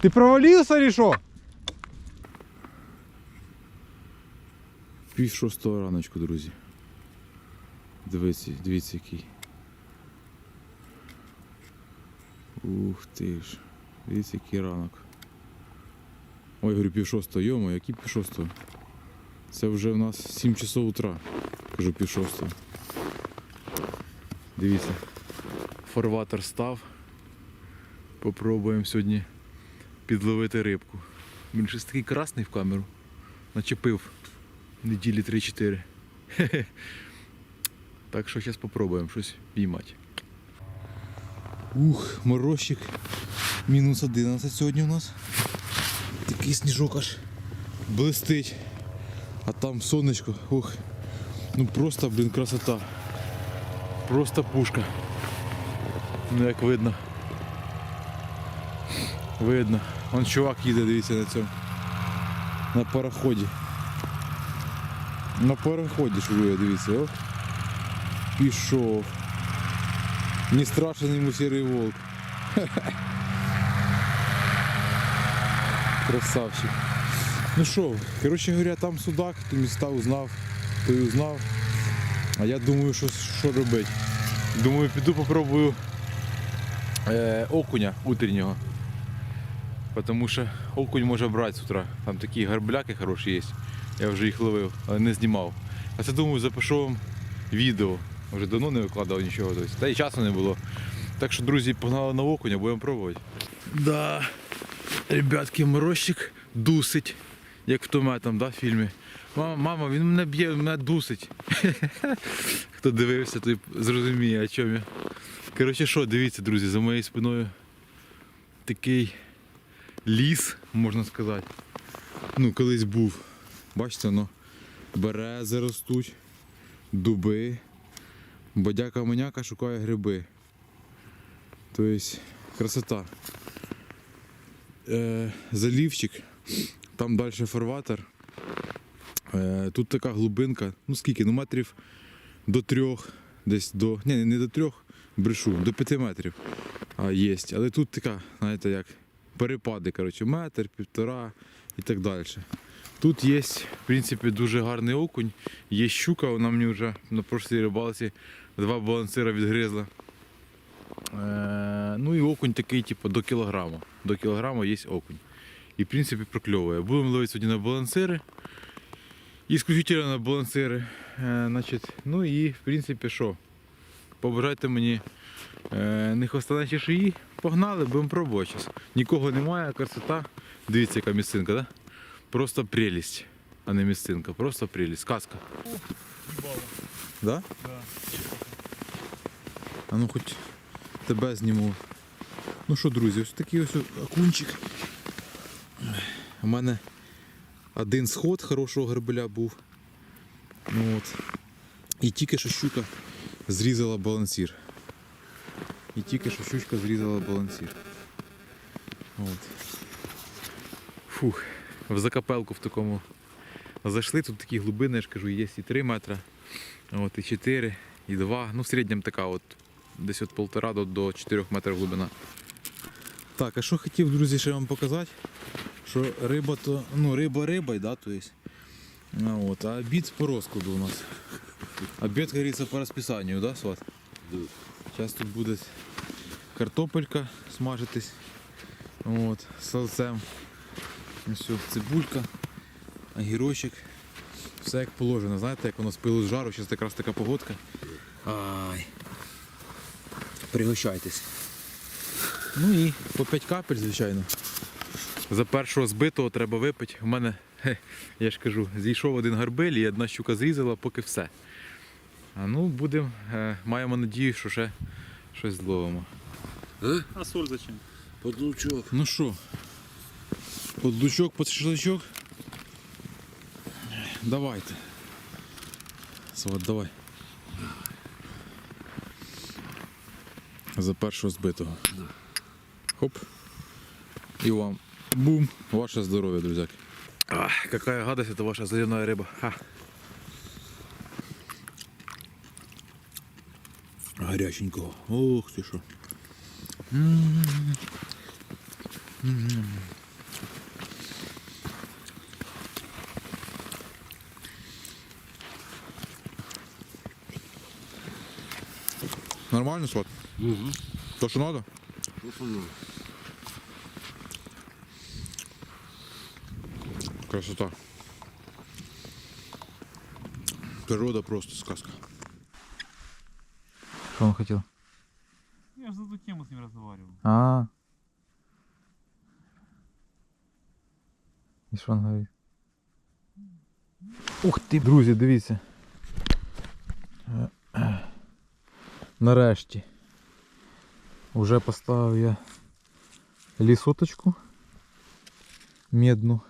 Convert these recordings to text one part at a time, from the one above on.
Ты провалился или что? Пів шостого раночку, друзі. Дивіться, дивіться який. Ух ти ж. Дивіться, який ранок. Ой, говорю, пів шостого, йомо, який пів шостого? Це вже в нас 7 часов утра. Кажу пів шостого. Дивіться. Фарватер став. Попробуємо сьогодні підловити рибку. Він щось такий красний в камеру. Начепив неділі 3-4. Хе-хе. Так що зараз спробуємо щось піймати. Ух, морозчик. Мінус 11 сьогодні у нас. Такий сніжок аж блистить. А там сонечко. Ух. Ну просто, блін, красота. Просто пушка. Ну як видно. Видно. Вон чувак їде, дивіться на цьому. На пароході. На пароході шурує, дивіться, о. Пішов. Не страшен йому сірий волк. Красавчик. Ну що, коротше говоря, там судак, ти міста узнав, той узнав. А я думаю, що, що робити. Думаю, піду попробую е, окуня утреннього. Потому що окунь може брати з утра. Там такі гарбляки хороші є. Я вже їх ловив, але не знімав. А це думаю, запишу вам відео. Вже давно не викладав нічого. Та й часу не було. Так що, друзі, погнали на окуня, будемо пробувати. Да, ребятки, морозчик дусить, як в тому там, да, фільмі. Мама, мама, він мене б'є, мене дусить. Хто дивився, той зрозуміє, о чому я. Коротше, що, дивіться, друзі, за моєю спиною такий ліс, можна сказати. Ну, колись був. Бачите, ну, берези ростуть, дуби. Бодяка маняка шукає гриби. Тобто, красота. Е, залівчик, там далі фарватер. Е, тут така глибинка, ну скільки, ну метрів до трьох, десь до. Ні, не до трьох, брешу, до п'яти метрів а, є. Але тут така, знаєте, як перепади, коротше, метр, півтора і так далі. Тут є, в принципі, дуже гарний окунь. Є щука, вона мені вже на прошлій рибалці два балансира відгризла. Е, ну і окунь такий, типу, до кілограма. До кілограма є окунь. І в принципі прокльовує. Будемо ловити сьогодні на балансири. Ісключительно на балансири. Е, значить, ну і в принципі що? Побажайте мені е, не хвоста на шиї. Погнали, будемо пробувати зараз. Нікого немає, красота. Дивіться, яка місцинка, да? Просто прелість, а не місцинка. Просто прелість. Сказка. Да? Да. А ну хоч тебе зніму. Ну що, друзі, ось такий ось окунчик. У мене один сход хорошого гребеля був. Ну, от. І тільки що щука зрізала балансір. І тільки що щучка зрізала балансір. От. Фух, в закапелку в такому зайшли, тут такі глибини, я ж кажу, є і 3 метри, от, і 4, і 2. Ну, в середньому така от десь від 1,5 до, до 4 метрів глибина. Так, а що хотів, друзі, ще вам показати? Що риба то, ну, риба риба, да, то есть. А, от, а обід по розкладу у нас. Обід, говорится, по розписанню, да, Сват? Зараз тут буде картопелька смажитись. От, з салцем. Все, цибулька, огірочок. Все як положено, знаєте, як воно з пилу з жару, зараз якраз така погодка. Ай. Пригощайтесь. Ну і по 5 капель, звичайно. За першого збитого треба випити. У мене, хе, я ж кажу, зійшов один гарбель і одна щука зрізала, поки все. А ну, будемо, е, маємо надію, що ще щось зловимо. А соль зачем? Подлучок. Ну що, подлучок, под шашлычок? Давайте. Сват, давай. За першого збитого. Хоп. І вам. Бум. Ваше здоров'я, друзяки. Ах, какая гадость это ваша зеленая рыба. Ха. Горяченького. Ох ти що. Нормально, сват? Угу. То, що надо? Красота. Природа просто сказка. Что он хотел? Я же за эту тему с ним разговаривал. А. І що він говорить? Ух ти, друзі, дивіться. Нарешті. Уже поставив я лісоточку медну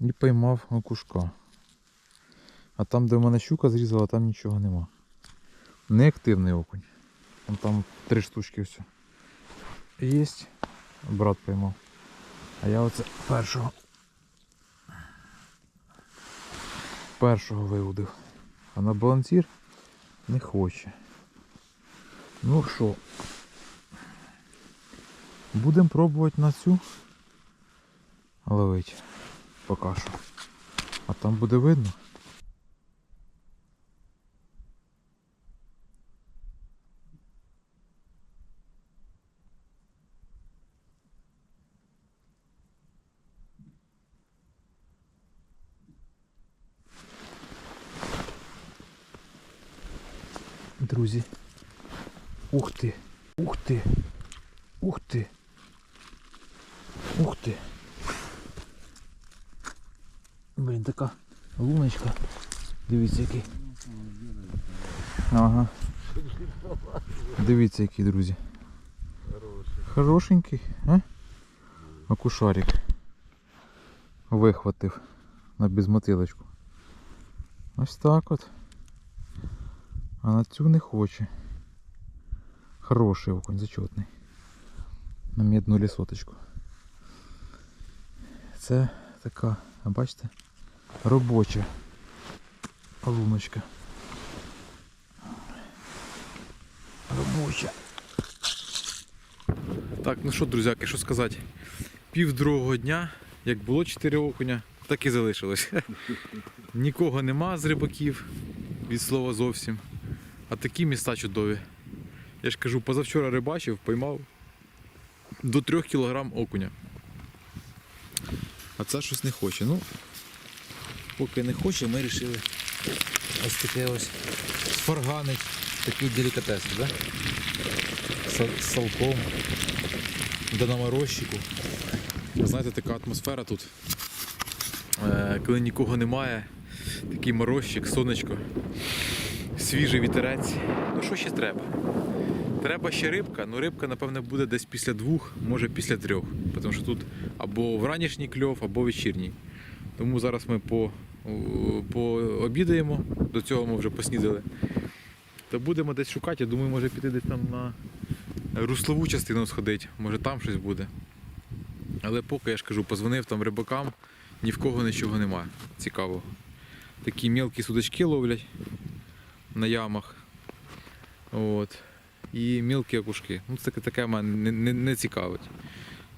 і поймав окушка. А там, де в мене щука зрізала, там нічого нема. Неактивний окунь. Вон там три штучки все. Єсть. Брат поймав. А я оце першого. Першого виводив. А на балансір не хоче. Ну що, будемо пробувати на цю ловити поки що. А там буде видно. Друзі. Ух ти! Ух ти! Ух ти! Ух ти! Блін, така луночка. Дивіться який. Ага. Дивіться який, друзі. Хорошенький, а? Акушарик. Вихватив на безмотилочку. Ось так от. А на цю не хоче. Хороший окунь, зачетний. На медну лісоточку. Це така, бачите, робоча луночка. Робоча. Так, ну що, друзяки, що сказати? Пів другого дня, як було 4 окуня, так і залишилось. Нікого нема з рибаків, від слова зовсім. А такі міста чудові. Я ж кажу, позавчора рибачив, поймав до 3 кг окуня. А це щось не хоче. Ну, поки не хоче, ми вирішили ось таке ось сфарганить такий делікатес, да? З салком, да на морозчику. Знаєте, така атмосфера тут. Е, коли нікого немає, такий морозчик, сонечко свіжий вітерець. Ну що ще треба? Треба ще рибка, ну рибка, напевне, буде десь після двох, може після трьох. Тому що тут або вранішній кльов, або вечірній. Тому зараз ми по, пообідаємо, до цього ми вже поснідали. То будемо десь шукати, я думаю, може піти десь там на руслову частину сходити, може там щось буде. Але поки я ж кажу, позвонив там рибакам, ні в кого нічого немає. Цікаво. Такі мілкі судачки ловлять на ямах. От. І мілкі окушки. Ну, це таке мене не, не, не цікавить.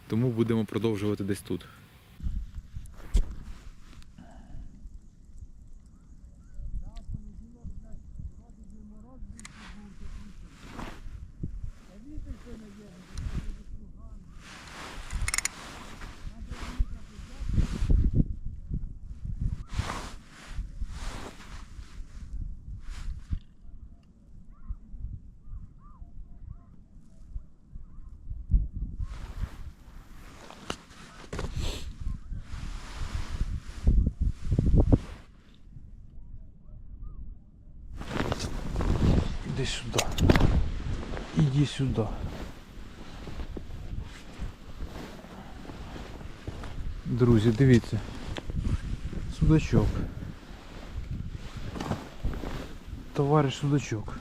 Тому будемо продовжувати десь тут. Іди сюди. Іди сюди. Друзі, дивіться. Судачок. Товариш судачок.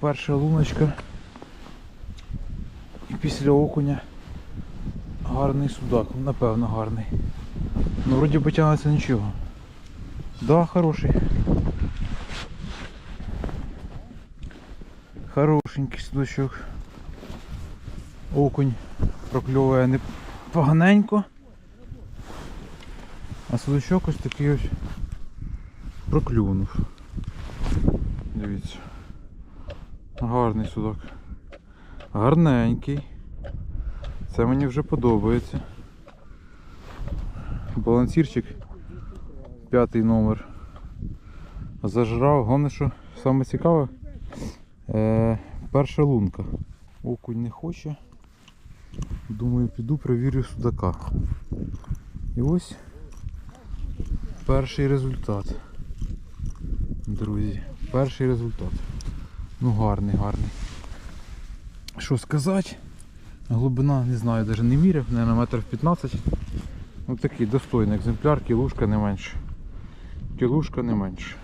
Перша луночка. І після окуня гарний судак, напевно гарний. Ну вроді потягнеться нічого. Да, хороший. Хорошенький судачок. Окунь прокльовує не поганенько. А судачок ось такий ось проклюнув. Дивіться. Гарний судак. Гарненький. Це мені вже подобається. Балансірчик п'ятий номер. Зажрав. Головне, що саме цікаве, е, перша лунка. Окунь не хоче. Думаю, піду перевірю судака. І ось перший результат. Друзі, перший результат. Ну гарний, гарний. Що сказати? Глибина, не знаю, навіть не міряв, мабуть, метрів 15. Ну такий достойний екземпляр, кілушка не менше. Кілушка не менше.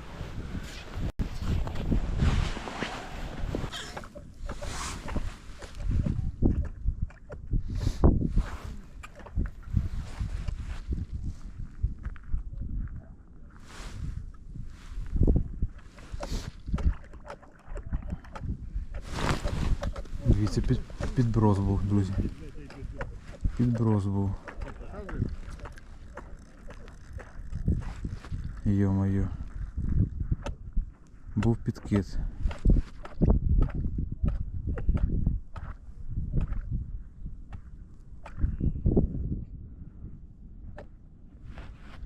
Дивіться, під, підброс був, друзі. Підброс був. Йо-моє. Був підкид.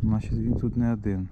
Значить він тут не один.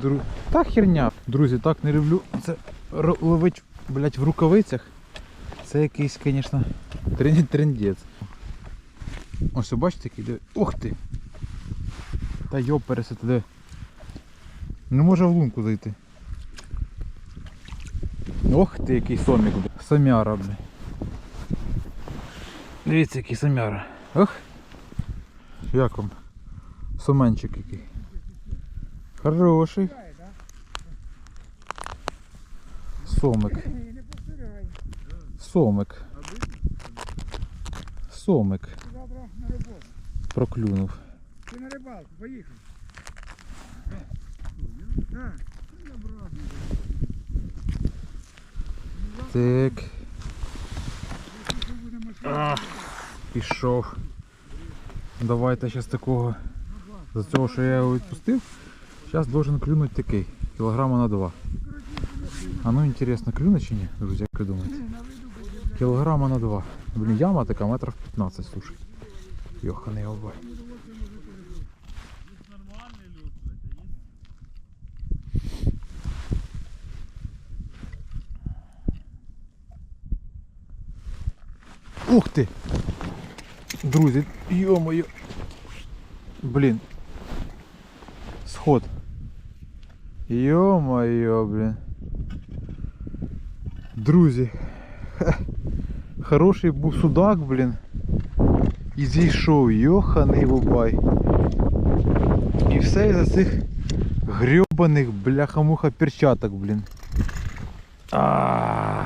Дру... Та херня. Друзі, так не люблю. Це ловить, блядь, в рукавицях. Це якийсь, звісно, трен- трендець. Ось бачите, який диви. Ух ти! Та йоп де. Не може в лунку зайти. Ох ти, який сомік. Самяра, бля. Дивіться, який самяра. Ох. Як вам? Соменчик який. Хороший. Сомик. Сомик. Сомик. Проклюнув. Ти на рибалку, поїхав. Так. Так. Пішов. Давайте зараз такого. За цього, що я його відпустив, зараз должен клюнути такий. Кілограма на два. А ну інтересно, клюне чи ні, друзі, як ви думаєте? Кілограма на два. Блін, яма така метрів 15, слушай. Йоханий обай. Ух ти! Друзі, йо-моє. Блін. Сход. Йо-моє, блін. Друзі. Хороший був судак, блін. І зійшов, йоханий бабай. І все із-за цих грьобаних бляха-муха перчаток, блін. А.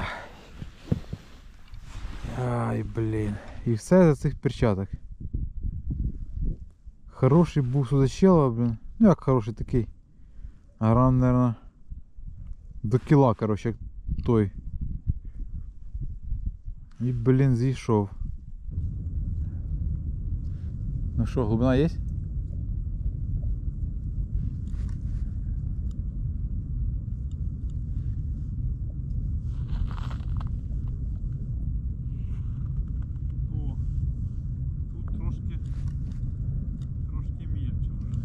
Ай, блін. І все за цих перчаток. Хороший був судачела, блін. Ну як хороший такий. Грам, наверное, до кіла, короче, той. І, блін, зійшов. Ну що, глибина є? О, тут трошки, трошки мільче вже.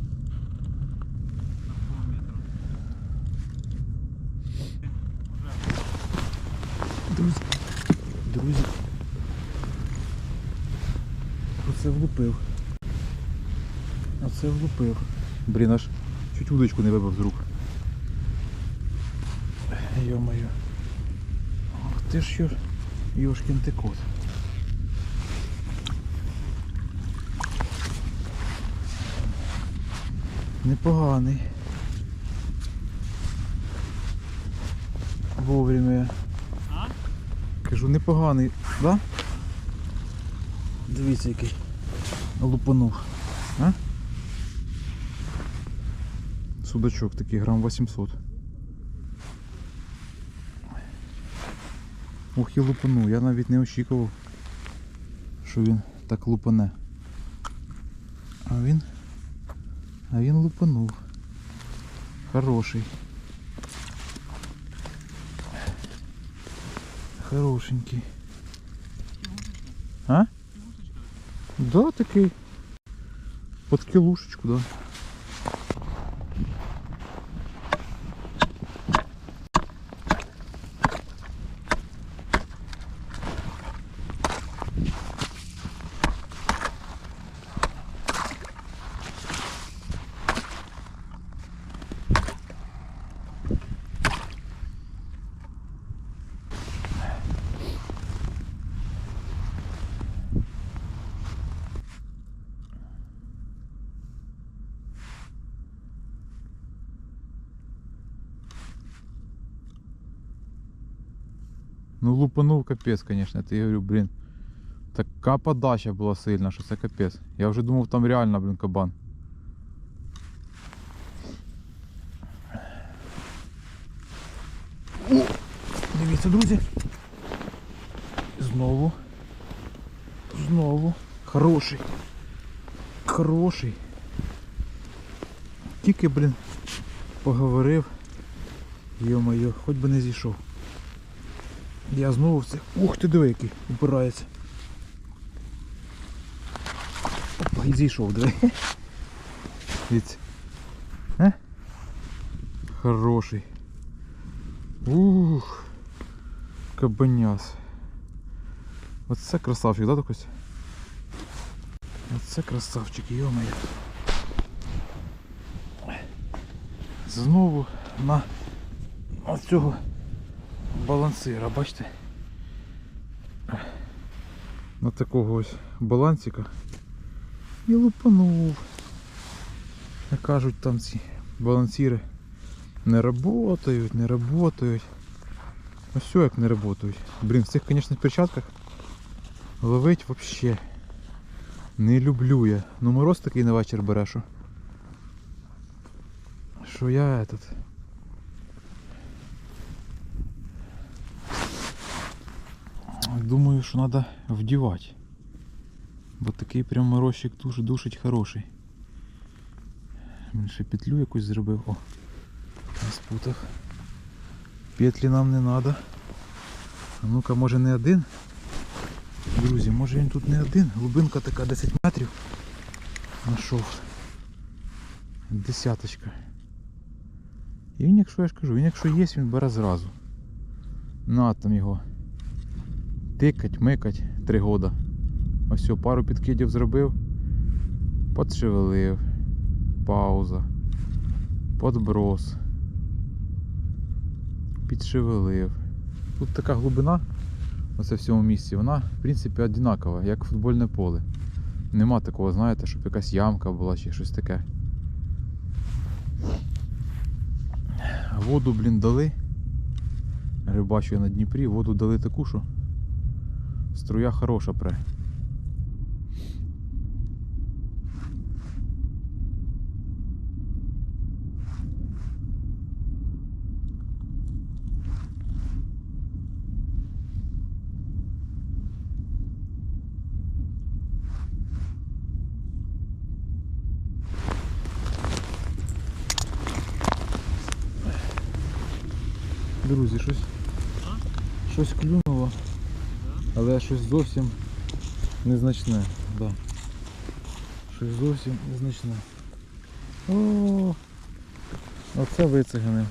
На пол метра. Друзі, друзі. Оце влупив. Оце влупив. Блін, аж чуть удочку не вибив з рук. Йо-моє. Ох ти ж йо, йошкін ти кот. Непоганий. Вовремя. Кажу, непоганий, да? Дивіться який. Лупанув. А? Судачок такий, грам 800. Ух і лупанув, я навіть не очікував, що він так лупане. А він. А він лупанув. Хороший. Хорошенький. А? Да, такий. Под кілушечку, да. Ну лупанув капець, конечно. Ти говорю, блін. Така подача була сильна, що це капець. Я вже думав там реально, блін, кабан. О! Дивіться, друзі. Знову. Знову. Хороший. Хороший. Тільки, блін, поговорив. Йо-моє, хоч би не зійшов. Я знову все. Ух ти диви, який упирається. Опа, і зійшов, диви. Дивіться. Е? Хороший. Ух. Кабаняс. Оце красавчик, да, такось? Оце красавчик, йо-моє. Знову на оцього балансира, бачите? На такого ось балансика. І лупанув. Як кажуть, там ці балансири не работають, не работають. Ну все як не работають. Блін, в цих, звісно, перчатках ловить вообще не люблю я. Ну мороз такий на вечір бере, що. Що я этот. Думаю, що треба вдівати. Бо такий прям морозчик дуже душить хороший. Він ще петлю якусь зробив. О, не спутав. Петлі нам не треба. Ну-ка, може не один? Друзі, може він тут не один. Глибинка така 10 метрів. Нашов. Десяточка. І він, якщо я ж кажу, він якщо є, він бере зразу. На там його тикать, микать три года. Ось пару підкидів зробив, подшевелив, пауза, подброс, підшевелив. Тут така глибина, оце в цьому місці, вона в принципі одинакова, як футбольне поле. Нема такого, знаєте, щоб якась ямка була чи щось таке. Воду, блін, дали. Рибачу я на Дніпрі, воду дали таку, що струя хороша пре. Друзі, щось, щось клюнуло, але щось зовсім незначне. Да. Щось зовсім незначне. О, оце вицеганив.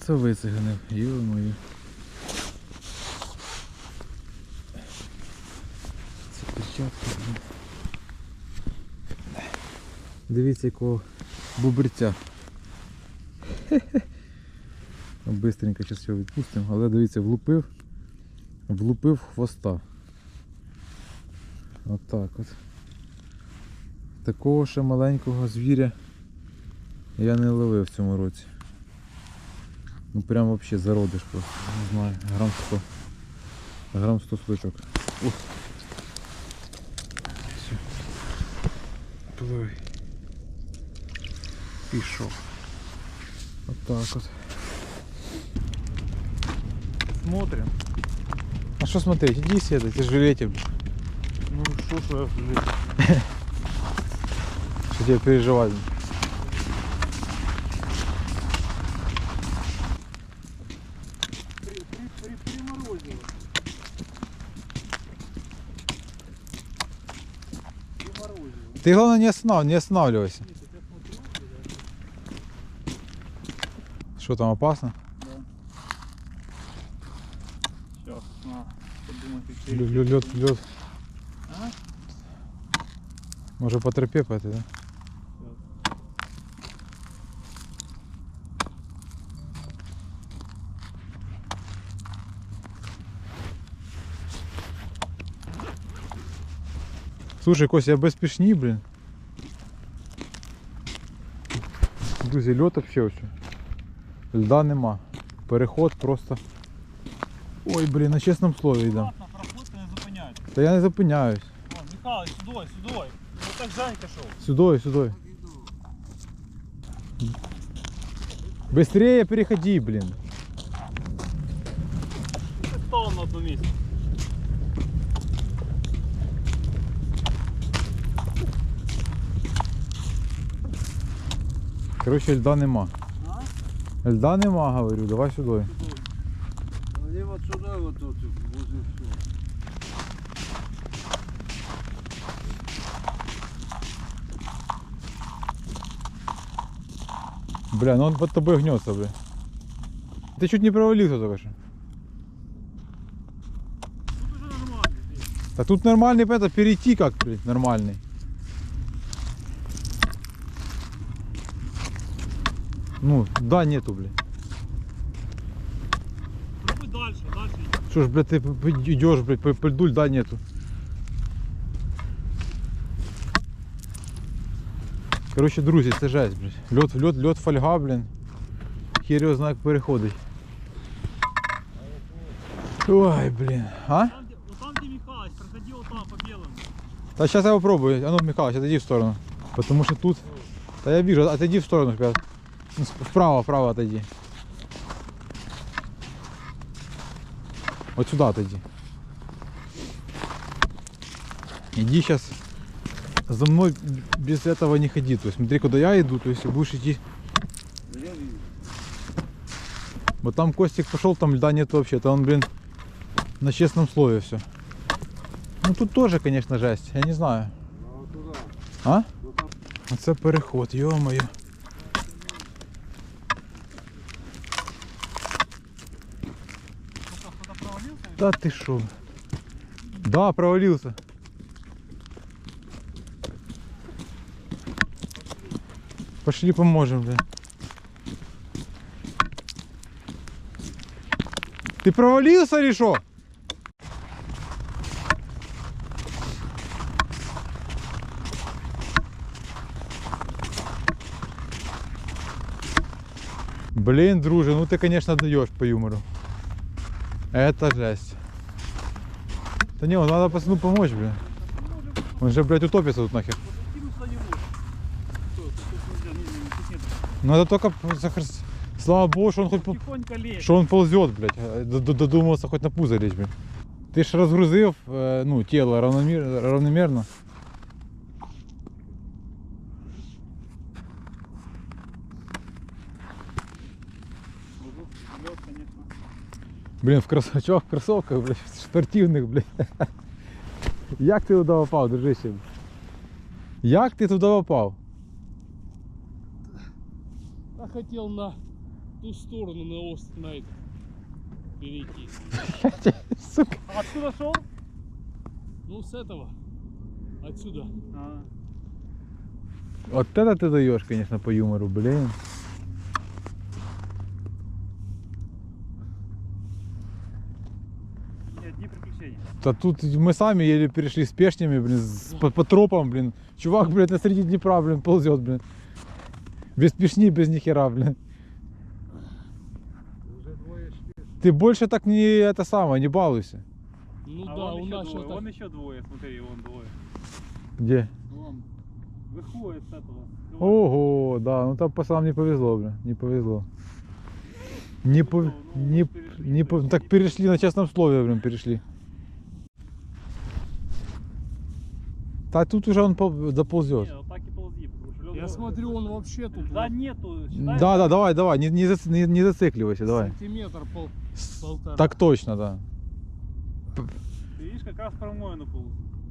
Це вицеганив, йо моє. Це перчатки. блін. Дивіться якого бубриця. Бистренько зараз його відпустимо, але дивіться, влупив, влупив хвоста. Отак от. Такого ще маленького звіря я не ловив в цьому році. Ну прям вообще зародиш просто. Не знаю, грам 100. Грам 100 штучок. Ух. Все. Пливи. Пішов. Отак от. Смотрим. А что смотреть? Иди седай, ты жилете. Ну що ж я. Что тебе переживать? Ты главное не останавливайся, не останавливайся. Что там опасно? Сейчас, на, подумай, как Лед, лед, лед. А? Может по тропе по этой, да? Слушай, Костя, я без пішні, блін. Друзі, льот вообще ось. Льда нема. Переход просто. Ой, блін, на чесному слові йдемо. Та я не зупиняюсь. О, Михайлович, сюди, сюди. Ну так Жанька шов. Сюдой, сюдой. Быстрее переходи, блин. Ти став на одному місці. Короче, льда нема. А? Льда нема, говорю, давай сюди. Они вот сюда вот тут, возле все. Бля, ну он под тобой гнется, бля. Ты чуть не провалился только что. Тут уже нормально. Да тут нормальный это перейти как, блядь, нормальный. Ну, да, нету, блядь. Пробуй дальше, дальше. йди. Что ж, блядь, ты п- п- идешь, блядь, по, по льду льда нету. Короче, друзі, це жесть, блядь. Льот, льот, льот, фольга, блін. Хер його знає, як переходить. Ой, блін. А? Там, где, вот там, где Михайлович, проходи вот там по белому. Та сейчас я попробую. А ну, Михайлович, отойди в сторону. Потому что тут... Да я вижу, отойди в сторону, ребят. Ну, сп- Вправо, вправо отойди. Вот сюда отойди. Иди сейчас. за мной без этого не ходи. То есть смотри, куда я иду, то есть будешь идти. Вот там Костик пошел, там льда нет вообще. Это он, блин, на честном слове все. Ну тут тоже, конечно, жесть. Я не знаю. А Оце переход, провалился? Та ти шо? Да, провалился. Пошли поможем, бля. Ты провалился или что? Блин, друже, ну ты, конечно, даешь по юмору. Это жесть. Да не, надо пацану помочь, блин. Он же, блядь, утопится тут нахер. Вот закинуть на него. Что, тут нельзя, не, не, тут нет. Надо только, захар- слава богу, что он хоть, по- Тихонько лезь. что он ползет, блядь. Э, Додумался хоть на пузо лезть, блин. Ты ж разгрузив, э, ну, тело равномер- равномерно. Лед, конечно. Блін, в кросовках, в кроссовках, блядь, спортивних, блядь. Як ти туди попав, дружище? Як ти туди попав? А хотел на ту сторону на ост на это перейти. Сука. Откуда шел? Ну с этого. Отсюда. А. Вот это ты даешь, конечно, по юмору, блин. Ни одни приключения. Да тут мы сами еле перешли с пешнями, блин, с- по, по тропам, блин. Чувак, блядь, на среди Днепра, блин, ползет, блин. Без пешни, без нихера, блин. Уже двое шли. Ты больше так не это самое, не балуйся. Ну А да, вон у еще нас двое, сейчас вон еще двое, смотри, вон двое. Где? Вон, выходит с этого. Ого, да, ну там пацанам не повезло, блин, не повезло. Не по... Ну, ну, Не, перешли, не по... перешли. Так перешли на честном слове, блин, перешли. Да тут уже он пол- доползет. Не, вот так и ползи, потому что лёд Я вот- смотрю, он вообще тут Да вот нету, считай, Да, да, давай, давай, не, не, зац- не, не зацикливайся, давай. сантиметр пол, полтора. Так точно, да. ты видишь, как раз промоину полз.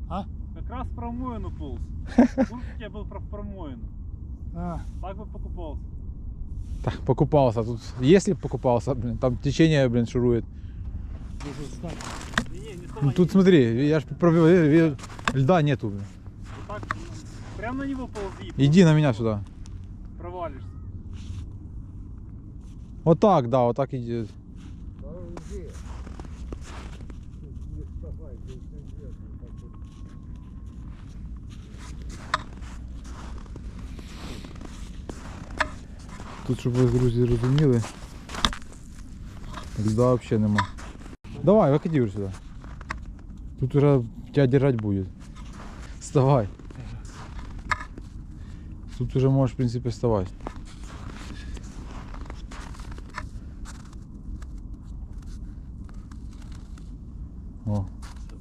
А? Как раз промоину полз. Курс у тебя был про промоину. А, Так бы покупался. Так, покупался. Тут, если б покупался, блин, там течение, блин, шурует. может знать. Не, не, не Ну, вставай, тут смотри, я ж пробил, э, э, льда нету, блин. Вот так, прям на него ползи. Иди на меня сюда. Провалишься. Вот так, да, вот так иди. Да где? Не вставай, ты идешь, так вот. Тут, щоб ви, друзі, розуміли. Льда взагалі нема. Давай, виходи вже сюди. Тут уже тебя держать будет. Вставай. Тут уже можешь, в принципе, вставать. О,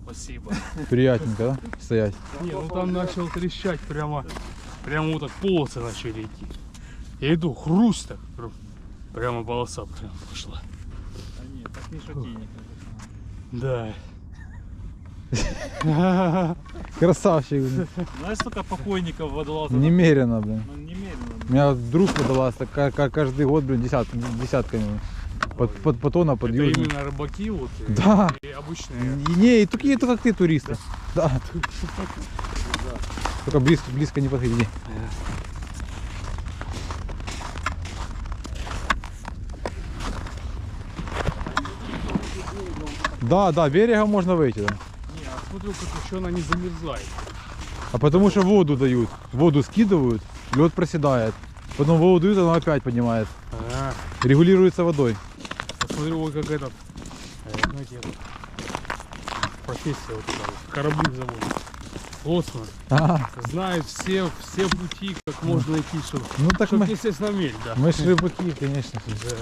Спасибо. приятненько, да? Стоять. Не, ну там начал трещать прямо, прямо вот так полосы начали идти. Я иду, хруст так, прям- прямо полоса прям пошла. А нет, так не шути Да. Красавчик, блин. Знаешь, сколько покойников водолазов? Немерено, блин. Ну, немерено. У меня друг водолаз, ка- ка- каждый год, блин, десят, десятками. Под, под батона, под Это южный. именно рыбаки вот и- Да. и обычные. И Не, и такие, то как ты, туристы. Да. Только близко, близко не подходи. Да, да, берегом можно выйти, да. Не, смотрю, как еще она не замерзает. А потому что воду дают. Воду скидывают, лед проседает. Потом воду дают, она опять поднимается. А, Регулируется водой. посмотрю, вот как этот, э, знаете, этот, профессия вот эта вот, корабли заводит. Лоцман А, знает все, все пути, как можно идти, чтобы, ну так чтоб, мы, естественно, мель, да. мы ж рыбаки, конечно. Да.